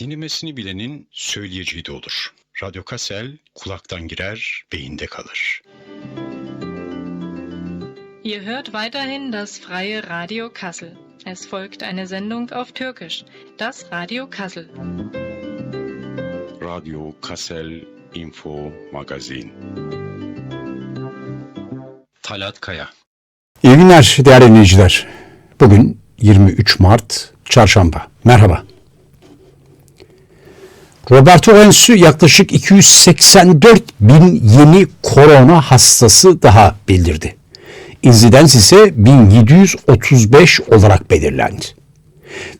Dinlemesini bilenin söyleyeceği de olur. Radyo Kassel kulaktan girer, beyinde kalır. Ihr hört weiterhin das freie Radio Kassel. Es folgt eine Sendung auf Türkisch, das Radio Kassel. Radyo Kassel Info Magazin. Talat Kaya İyi günler değerli dinleyiciler. Bugün 23 Mart Çarşamba. Merhaba. Roberto Ensu yaklaşık 284 bin yeni korona hastası daha bildirdi. İnsidens ise 1735 olarak belirlendi.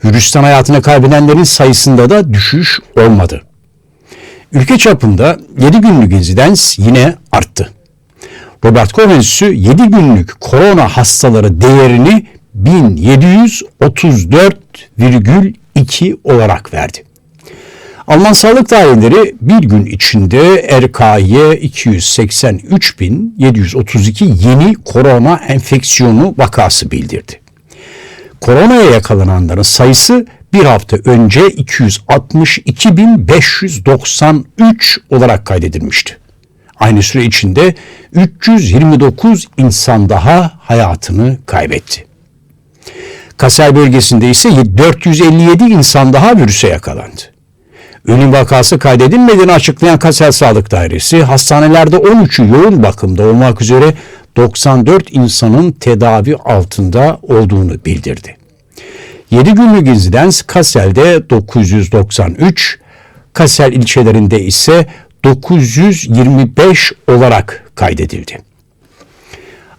Virüsten hayatını kaybedenlerin sayısında da düşüş olmadı. Ülke çapında 7 günlük insidens yine arttı. Robert Kovensu 7 günlük korona hastaları değerini 1734,2 olarak verdi. Alman sağlık daireleri bir gün içinde RKY 283.732 yeni korona enfeksiyonu vakası bildirdi. Koronaya yakalananların sayısı bir hafta önce 262.593 olarak kaydedilmişti. Aynı süre içinde 329 insan daha hayatını kaybetti. Kassel bölgesinde ise 457 insan daha virüse yakalandı. Ölüm vakası kaydedilmediğini açıklayan Kassel Sağlık Dairesi, hastanelerde 13'ü yoğun bakımda olmak üzere 94 insanın tedavi altında olduğunu bildirdi. 7 günlük insidens Kassel'de 993, Kassel ilçelerinde ise 925 olarak kaydedildi.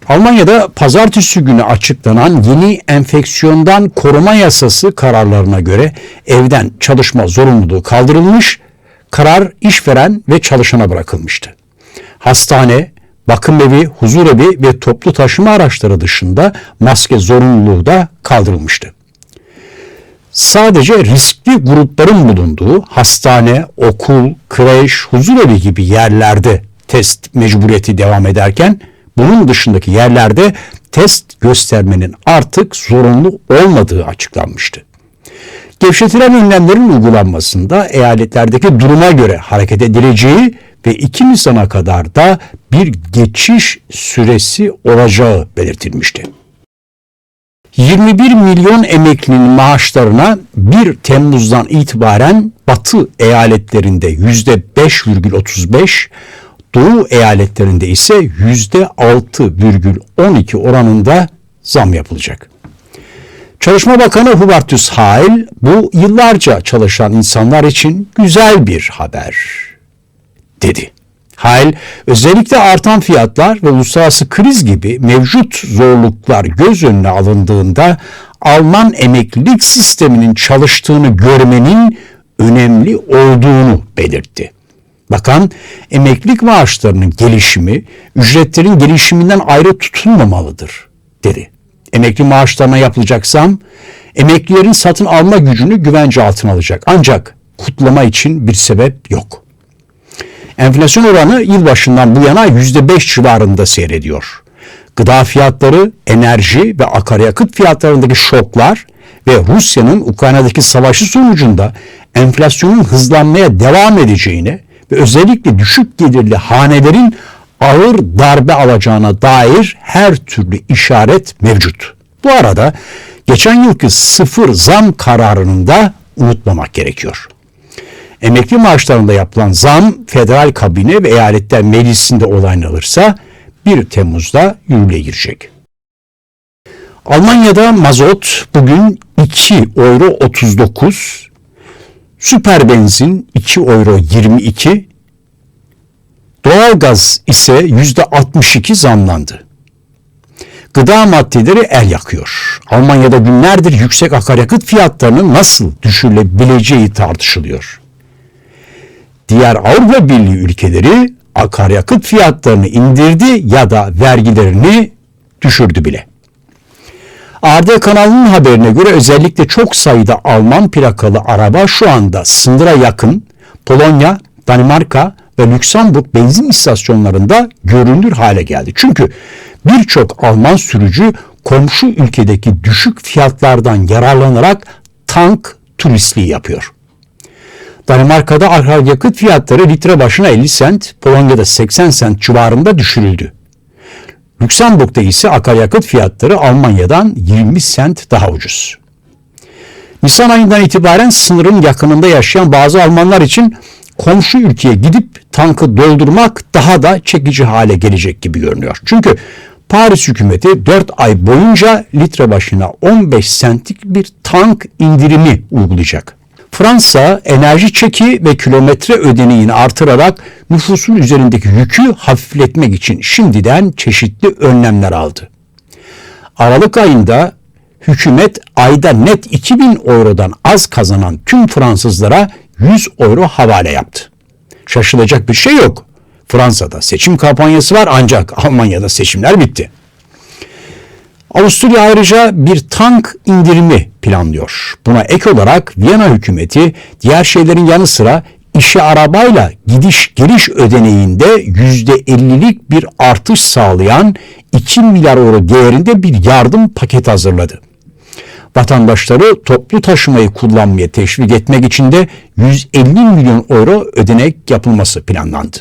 Almanya'da pazartesi günü açıklanan yeni enfeksiyondan koruma yasası kararlarına göre evden çalışma zorunluluğu kaldırılmış, karar işveren ve çalışana bırakılmıştı. Hastane, bakım evi, huzur evi ve toplu taşıma araçları dışında maske zorunluluğu da kaldırılmıştı. Sadece riskli grupların bulunduğu hastane, okul, kreş, huzur evi gibi yerlerde test mecburiyeti devam ederken bunun dışındaki yerlerde test göstermenin artık zorunlu olmadığı açıklanmıştı. Gevşetilen önlemlerin uygulanmasında eyaletlerdeki duruma göre hareket edileceği ve 2 Nisan'a kadar da bir geçiş süresi olacağı belirtilmişti. 21 milyon emeklinin maaşlarına 1 Temmuz'dan itibaren Batı eyaletlerinde %5,35, Doğu eyaletlerinde ise %6,12 oranında zam yapılacak. Çalışma Bakanı Hubertus Heil bu yıllarca çalışan insanlar için güzel bir haber dedi. Heil özellikle artan fiyatlar ve uluslararası kriz gibi mevcut zorluklar göz önüne alındığında Alman emeklilik sisteminin çalıştığını görmenin önemli olduğunu belirtti. Bakan emeklilik maaşlarının gelişimi ücretlerin gelişiminden ayrı tutulmamalıdır dedi. Emekli maaşlarına yapılacak zam emeklilerin satın alma gücünü güvence altına alacak. Ancak kutlama için bir sebep yok. Enflasyon oranı yılbaşından bu yana %5 civarında seyrediyor. Gıda fiyatları, enerji ve akaryakıt fiyatlarındaki şoklar ve Rusya'nın Ukrayna'daki savaşı sonucunda enflasyonun hızlanmaya devam edeceğine ve özellikle düşük gelirli hanelerin ağır darbe alacağına dair her türlü işaret mevcut. Bu arada geçen yılki sıfır zam kararını da unutmamak gerekiyor. Emekli maaşlarında yapılan zam federal kabine ve eyaletler meclisinde onaylanırsa 1 Temmuz'da yürürlüğe girecek. Almanya'da mazot bugün 2 euro 39, süper benzin 2 euro 22, doğalgaz ise yüzde 62 zamlandı. Gıda maddeleri el yakıyor. Almanya'da günlerdir yüksek akaryakıt fiyatlarının nasıl düşürülebileceği tartışılıyor. Diğer Avrupa Birliği ülkeleri akaryakıt fiyatlarını indirdi ya da vergilerini düşürdü bile. ARD kanalının haberine göre özellikle çok sayıda Alman plakalı araba şu anda sınıra yakın Polonya, Danimarka ve Lüksemburg benzin istasyonlarında görünür hale geldi. Çünkü birçok Alman sürücü komşu ülkedeki düşük fiyatlardan yararlanarak tank turistliği yapıyor. Danimarka'da akaryakıt fiyatları litre başına 50 sent, Polonya'da 80 sent civarında düşürüldü. Lüksemburg'da ise akaryakıt fiyatları Almanya'dan 20 sent daha ucuz. Nisan ayından itibaren sınırın yakınında yaşayan bazı Almanlar için komşu ülkeye gidip tankı doldurmak daha da çekici hale gelecek gibi görünüyor. Çünkü Paris hükümeti 4 ay boyunca litre başına 15 sentlik bir tank indirimi uygulayacak. Fransa enerji çeki ve kilometre ödeneğini artırarak nüfusun üzerindeki yükü hafifletmek için şimdiden çeşitli önlemler aldı. Aralık ayında hükümet ayda net 2000 eurodan az kazanan tüm Fransızlara 100 euro havale yaptı. Şaşılacak bir şey yok. Fransa'da seçim kampanyası var ancak Almanya'da seçimler bitti. Avusturya ayrıca bir tank indirimi planlıyor. Buna ek olarak Viyana hükümeti diğer şeylerin yanı sıra işe arabayla gidiş geliş ödeneğinde %50'lik bir artış sağlayan 2 milyar euro değerinde bir yardım paketi hazırladı. Vatandaşları toplu taşımayı kullanmaya teşvik etmek için de 150 milyon euro ödenek yapılması planlandı.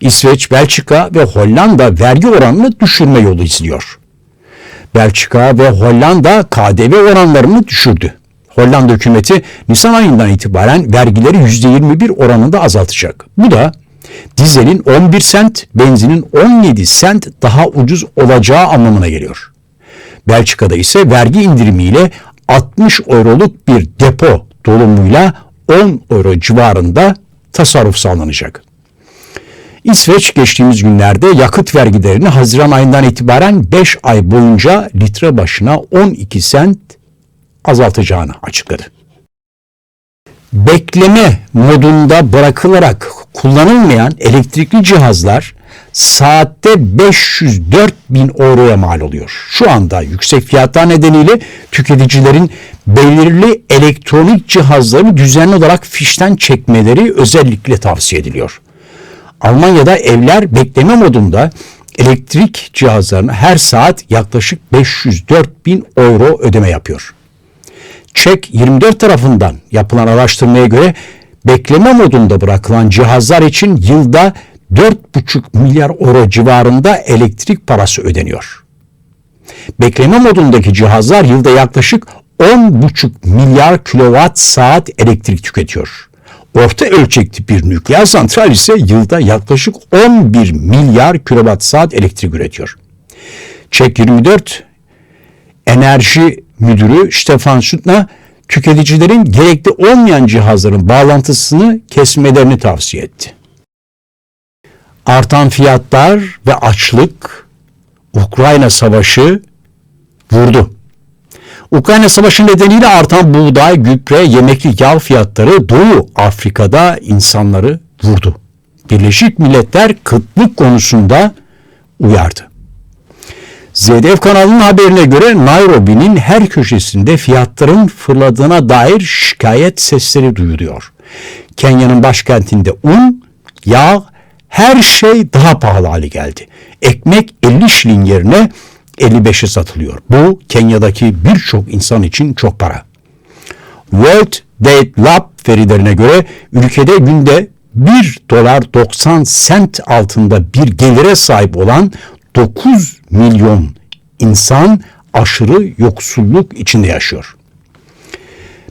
İsveç, Belçika ve Hollanda vergi oranını düşürme yolu izliyor. Belçika ve Hollanda KDV oranlarını düşürdü. Hollanda hükümeti Nisan ayından itibaren vergileri %21 oranında azaltacak. Bu da dizelin 11 sent, benzinin 17 sent daha ucuz olacağı anlamına geliyor. Belçika'da ise vergi indirimiyle 60 euroluk bir depo dolumuyla 10 euro civarında tasarruf sağlanacak. İsveç geçtiğimiz günlerde yakıt vergilerini Haziran ayından itibaren 5 ay boyunca litre başına 12 sent azaltacağını açıkladı. Bekleme modunda bırakılarak kullanılmayan elektrikli cihazlar saatte 504 bin euroya mal oluyor. Şu anda yüksek fiyatlar nedeniyle tüketicilerin belirli elektronik cihazları düzenli olarak fişten çekmeleri özellikle tavsiye ediliyor. Almanya'da evler bekleme modunda elektrik cihazlarına her saat yaklaşık 504 bin euro ödeme yapıyor. Çek 24 tarafından yapılan araştırmaya göre bekleme modunda bırakılan cihazlar için yılda 4,5 milyar euro civarında elektrik parası ödeniyor. Bekleme modundaki cihazlar yılda yaklaşık 10,5 milyar kilowatt saat elektrik tüketiyor. Orta ölçekli bir nükleer santral ise yılda yaklaşık 11 milyar kilowatt saat elektrik üretiyor. Çek 24 Enerji Müdürü Stefan Sütna tüketicilerin gerekli olmayan cihazların bağlantısını kesmelerini tavsiye etti. Artan fiyatlar ve açlık Ukrayna Savaşı vurdu. Ukrayna Savaşı nedeniyle artan buğday, gübre, yemeklik yağ fiyatları Doğu Afrika'da insanları vurdu. Birleşik Milletler kıtlık konusunda uyardı. ZDF kanalının haberine göre Nairobi'nin her köşesinde fiyatların fırladığına dair şikayet sesleri duyuluyor. Kenya'nın başkentinde un, yağ, her şey daha pahalı hale geldi. Ekmek 50 şilin yerine 55'e satılıyor. Bu Kenya'daki birçok insan için çok para. World Date Lab verilerine göre ülkede günde 1 dolar 90 sent altında bir gelire sahip olan 9 milyon insan aşırı yoksulluk içinde yaşıyor.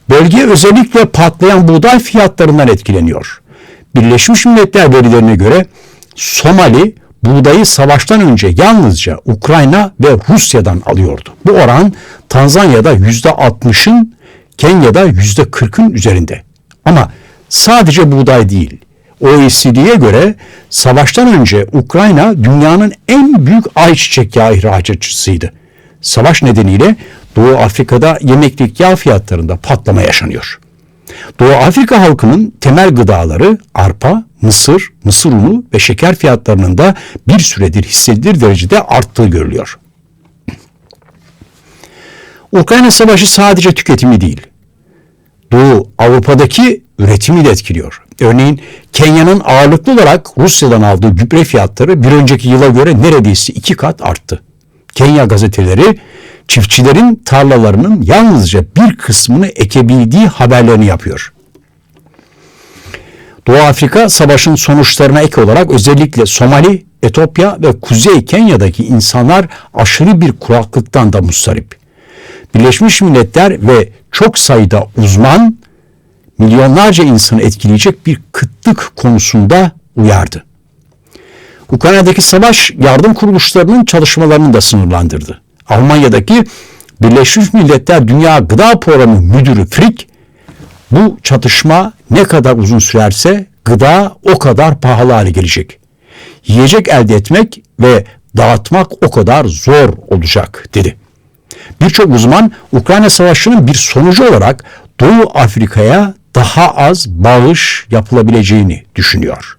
Bölge özellikle patlayan buğday fiyatlarından etkileniyor. Birleşmiş Milletler verilerine göre Somali buğdayı savaştan önce yalnızca Ukrayna ve Rusya'dan alıyordu. Bu oran Tanzanya'da yüzde 60'ın, Kenya'da yüzde 40'ın üzerinde. Ama sadece buğday değil. OECD'ye göre savaştan önce Ukrayna dünyanın en büyük ayçiçek yağı ihracatçısıydı. Savaş nedeniyle Doğu Afrika'da yemeklik yağ fiyatlarında patlama yaşanıyor. Doğu Afrika halkının temel gıdaları arpa, mısır, mısır unu ve şeker fiyatlarının da bir süredir hissedilir derecede arttığı görülüyor. Ukrayna Savaşı sadece tüketimi değil, Doğu Avrupa'daki üretimi de etkiliyor. Örneğin Kenya'nın ağırlıklı olarak Rusya'dan aldığı gübre fiyatları bir önceki yıla göre neredeyse iki kat arttı. Kenya gazeteleri çiftçilerin tarlalarının yalnızca bir kısmını ekebildiği haberlerini yapıyor. Doğu Afrika savaşın sonuçlarına ek olarak özellikle Somali, Etopya ve Kuzey Kenya'daki insanlar aşırı bir kuraklıktan da mustarip. Birleşmiş Milletler ve çok sayıda uzman milyonlarca insanı etkileyecek bir kıtlık konusunda uyardı. Ukrayna'daki savaş yardım kuruluşlarının çalışmalarını da sınırlandırdı. Almanya'daki Birleşmiş Milletler Dünya Gıda Programı Müdürü Frick, bu çatışma ne kadar uzun sürerse gıda o kadar pahalı hale gelecek. Yiyecek elde etmek ve dağıtmak o kadar zor olacak dedi. Birçok uzman Ukrayna Savaşı'nın bir sonucu olarak Doğu Afrika'ya daha az bağış yapılabileceğini düşünüyor.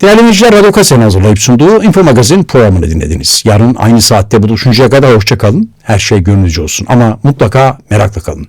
Değerli dinleyiciler, Radyo Kase'nin hazırlayıp sunduğu Info Magazin programını dinlediniz. Yarın aynı saatte buluşuncaya kadar hoşçakalın. Her şey gönlünüzce olsun ama mutlaka merakla kalın.